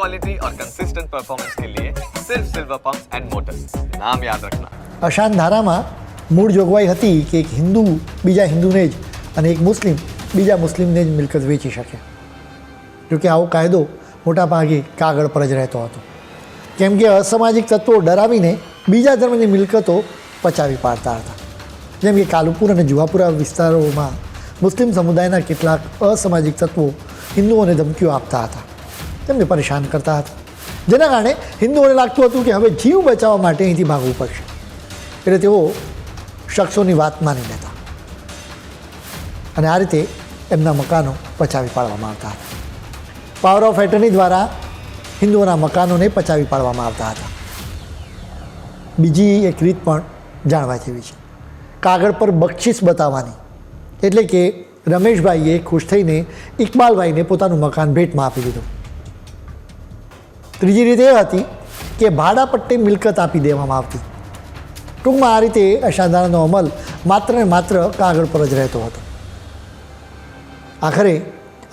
Quality और consistent performance के लिए सिर्फ सिल्वर पंप्स एंड मोटर्स नाम याद रखना અશાંત ધારામાં મૂળ જોગવાઈ હતી કે એક હિન્દુ બીજા હિન્દુને જ અને એક મુસ્લિમ બીજા મુસ્લિમને જ મિલકત વેચી શકે જોકે આવો કાયદો મોટા ભાગે કાગળ પર જ રહેતો હતો કેમ કે અસામાજિક તત્વો ડરાવીને બીજા ધર્મની મિલકતો પચાવી પાડતા હતા જેમ કે કાલુપુર અને જુહાપુરા વિસ્તારોમાં મુસ્લિમ સમુદાયના કેટલાક અસામાજિક તત્વો હિન્દુઓને ધમકીઓ આપતા હતા તેમને પરેશાન કરતા હતા? જેના કારણે હિન્દુઓને લાગતું હતું કે હવે જીવ બચાવવા માટે અહીંથી ભાગવું પડશે. એટલે તેઓ શખ્સોની વાત માની લેતા. અને આ રીતે એમના મકાનો પચાવી પાડવામાં આવતા હતા. પાવર ઓફ એટર્ની દ્વારા હિન્દુઓના મકાનોને પચાવી પાડવામાં આવતા હતા. બીજી એક રીત પણ જાણવા જેવી છે. કાગળ પર બક્ષિસ બતાવવાની. એટલે કે રમેશભાઈએ ખુશ થઈને ઇકબાલભાઈને પોતાનું મકાન ભેટમાં આપી દીધું. ત્રીજી રીત એ હતી કે ભાડા પટ્ટે મિલકત આપી દેવામાં આવતી. ટૂંકમાં આ રીતે અસાધારણનો અમલ માત્ર ને માત્ર કાગળ પર જ રહેતો હતો. આખરે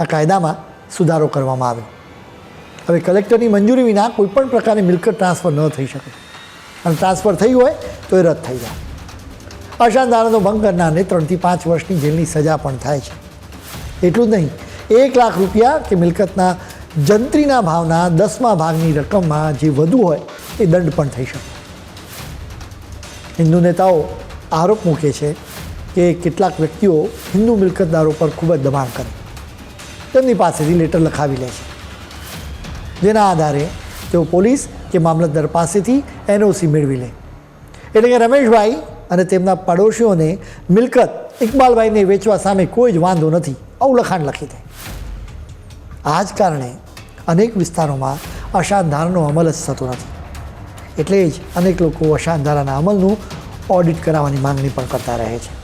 આ કાયદામાં સુધારો કરવામાં આવ્યો. હવે કલેક્ટરની મંજૂરી વિના કોઈપણ પ્રકારની મિલકત ટ્રાન્સફર ન થઈ શકે. અને ટ્રાન્સફર થઈ હોય તો એ રદ થઈ જાય. અસાધારણનો ભંગ કરનારને ત્રણથી પાંચ વર્ષની જેલની સજા પણ થાય છે. એટલું જ નહીં, એક લાખ રૂપિયા કે મિલકતના જંત્રીના ભાવના દસમા ભાગની રકમમાં જે વધુ હોય એ દંડ પણ થઈ શકે. હિન્દુ નેતાઓ આરોપ મૂકે છે કે કેટલાક વ્યક્તિઓ હિન્દુ મિલકતદારો પર ખૂબ જ દબાણ કરે. તેમની પાસેથી લેટર લખાવી લે છે. જેના આધારે તેઓ પોલીસ કે મામલતદાર પાસેથી એનઓસી મેળવી લે. એટલે કે રમેશભાઈ અને તેમના પડોશીઓને મિલકત ઇકબાલભાઈને વેચવા સામે કોઈ જ વાંધો નથી. આવું લખાણ લખી દે. આ જ કારણે અનેક વિસ્તારોમાં અશાંધધારાનો અમલ જ થતો નથી. એટલે જ અનેક લોકો અશાંત ધારાના અમલનું ઓડિટ કરાવવાની માંગણી પણ કરતા રહે છે.